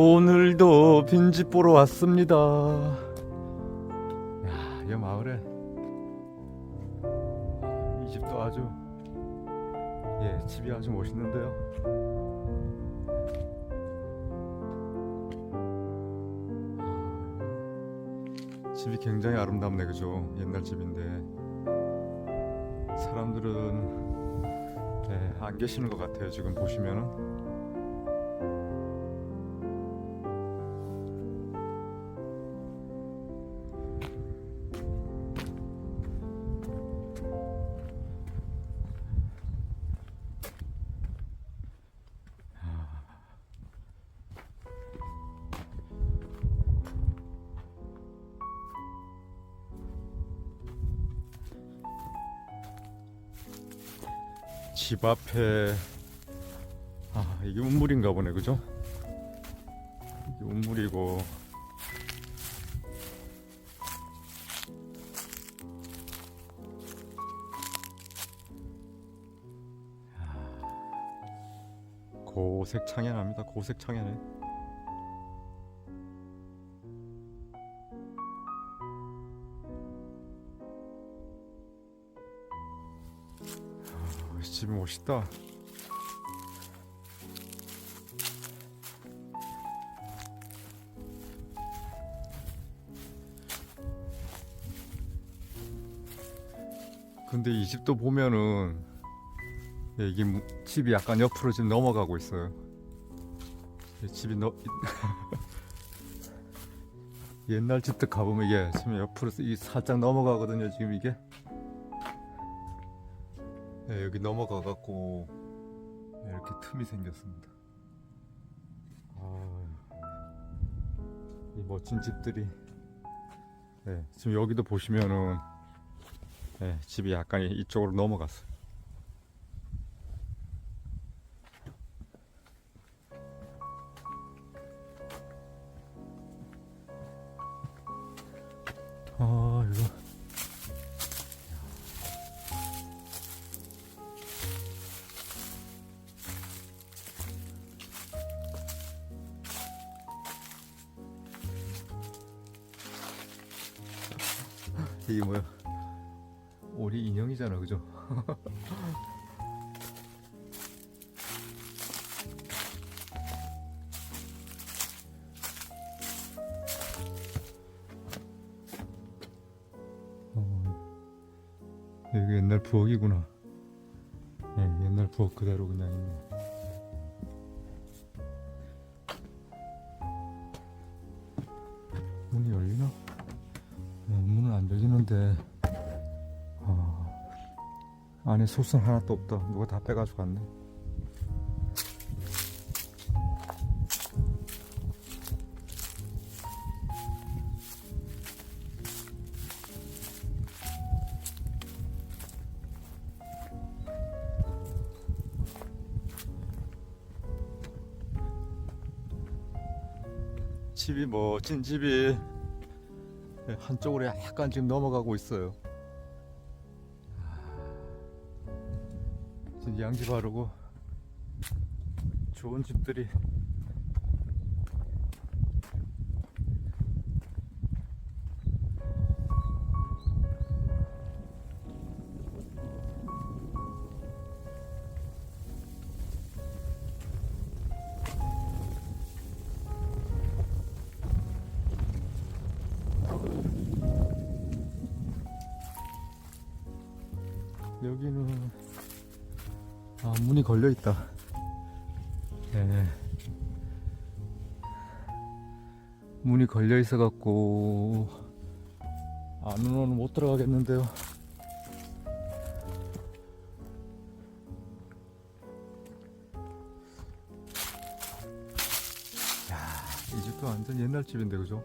오늘도 빈집 보러 왔습니다. 야, 이 마을에 이 집도 아주 예, 집이 아주 멋있는데요. 아, 집이 굉장히 아름답네, 그죠? 옛날 집인데 사람들은 예, 안 계시는 것 같아요. 지금 보시면은. 집 앞에. 아 이게 운물인가 보네 그죠? 이게 운물이고. 야, 고색 창연합니다 고색 창연해 집이 멋있다 근데 이 집도 보면은 예, 이게 무- 집이 약간 옆으로 지금 넘어가고 있어요. 이 집이 너 옛날 집들 가보면 이게 지금 옆으로 이 살짝 넘어가거든요. 지금 이게 예, 여기 넘어가 갖고 이렇게 틈이 생겼습니다. 아, 이 멋진 집들이 예, 지금 여기도 보시면은 예, 집이 약간 이쪽으로 넘어갔어요. 이게 뭐야? 우리 인형이잖아, 그죠? 어, 여기 옛날 부엌이구나. 네, 옛날 부엌 그대로 그냥 있네. 안 열리는데 아, 안에 소스 하나도 없다. 누가 다 빼가지고 갔네. 집이 멋진 집이 네, 한쪽으로 약간 지금 넘어가고 있어요. 지금 양지 바르고 좋은 집들이 여기는 아 문이 걸려 있다. 네. 문이 걸려 있어 갖고 안으로는 못 들어가겠는데요. 야, 이 집도 완전 옛날 집인데 그죠?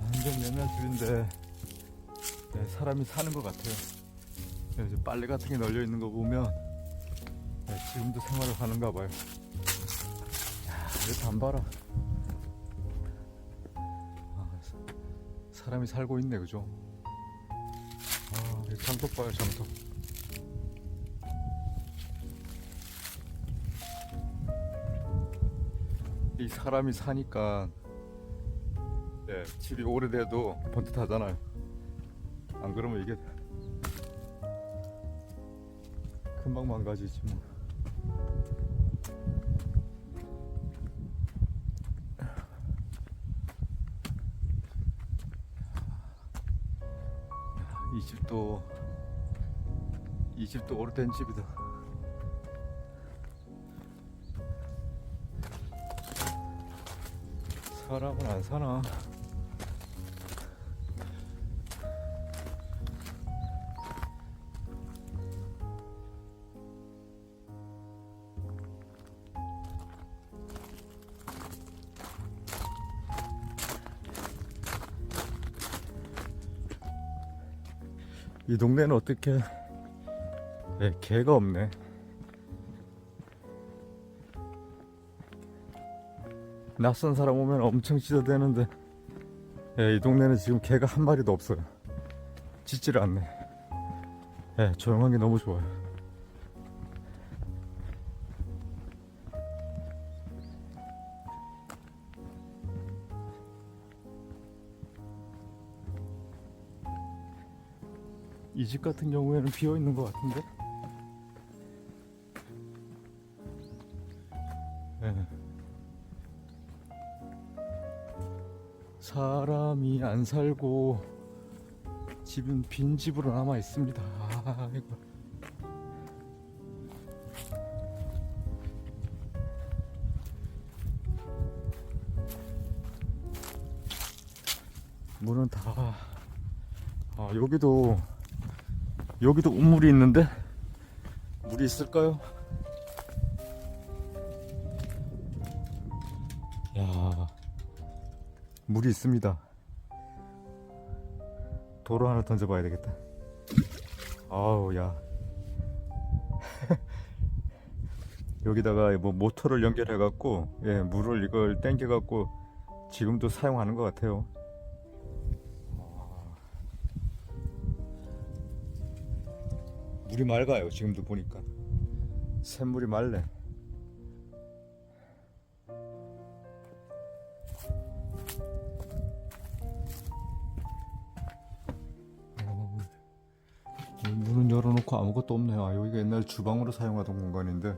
완전 옛날 집인데 네, 사람이 사는 것 같아요. 네, 빨래 같은 게 널려 있는 거 보면 네, 지금도 생활을 하는가 봐요. 야, 이거 안 봐라. 아, 사- 사람이 살고 있네, 그죠? 아, 이 장독 봐요, 장독. 이 사람이 사니까 예, 집이 오래돼도 번듯하잖아요. 안 그러면 이게 금방 망가지지 뭐. 이 집도 이 집도 오래된 집이다. 사람은 안 사나? 이 동네는 어떻게 네, 개가 없네. 낯선 사람 오면 엄청 짖어대는데 예, 이 동네는 지금 개가 한 마리도 없어요. 짖지를 않네. 예, 조용한 게 너무 좋아요. 이 집 같은 경우에는 비어 있는 것 같은데. 예. 사람이 안 살고 집은 빈 집으로 남아 있습니다. 아이고. 문은 다 아, 여기도 여기도 우물이 있는데 물이 있을까요? 야 물이 있습니다. 도로 하나 던져봐야 되겠다. 아우 야 여기다가 뭐 모터를 연결해 갖고 예 물을 이걸 땡겨 갖고 지금도 사용하는 것 같아요. 물이 맑아요 지금도 보니까 샘물이 맑네. 문은 열어놓고 아무것도 없네요. 아, 여기가 옛날 주방으로 사용하던 공간인데.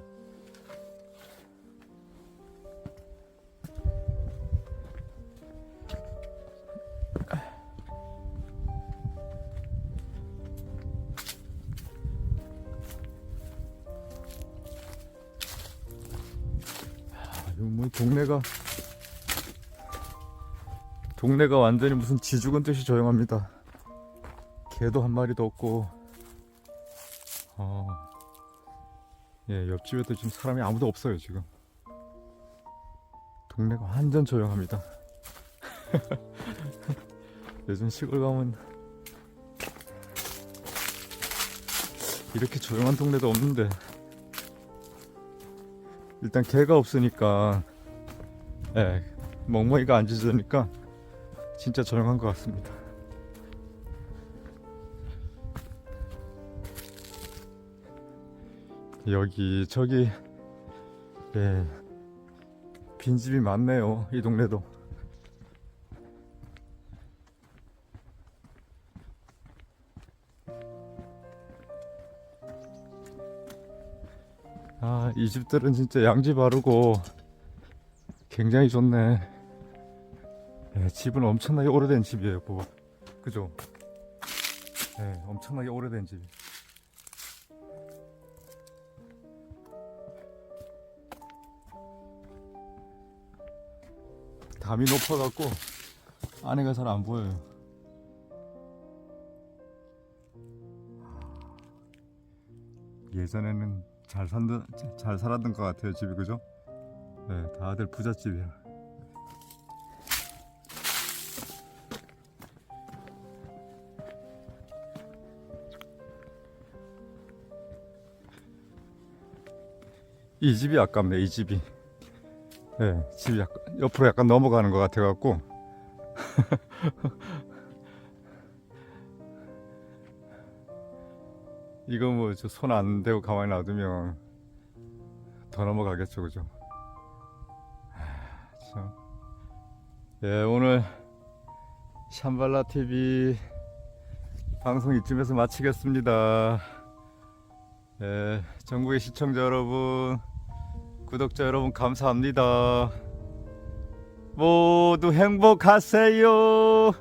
뭐 동네가 동네가 완전히 무슨 지죽은 듯이 조용합니다. 개도 한 마리도 없고. 어, 예 옆집에도 지금 사람이 아무도 없어요 지금. 동네가 완전 조용합니다. 요즘 시골 가면 이렇게 조용한 동네도 없는데 일단 개가 없으니까 예 멍멍이가 안 짖으니까 진짜 조용한 것 같습니다. 여기 저기 예 빈집이 많네요 이 동네도 이 집들은 진짜 양지 바르고 굉장히 좋네. 예, 집은 엄청나게 오래된 집이에요 뭐 그죠? 예 엄청나게 오래된 집. 담이 높아갖고 안에가 잘 안 보여요. 예전에는 잘 산다, 잘 살았던 것 같아요 집이 그죠? 네, 다들 부잣집이야. 이 집이 아깝네 이 집이. 네, 집이 약간 옆으로 약간 넘어가는 것 같아 갖고 이거 뭐 손 안 대고 가만히 놔두면 더 넘어가겠죠, 그죠? 하, 참. 예, 오늘 샴발라 TV 방송 이쯤에서 마치겠습니다. 예, 전국의 시청자 여러분, 구독자 여러분 감사합니다. 모두 행복하세요.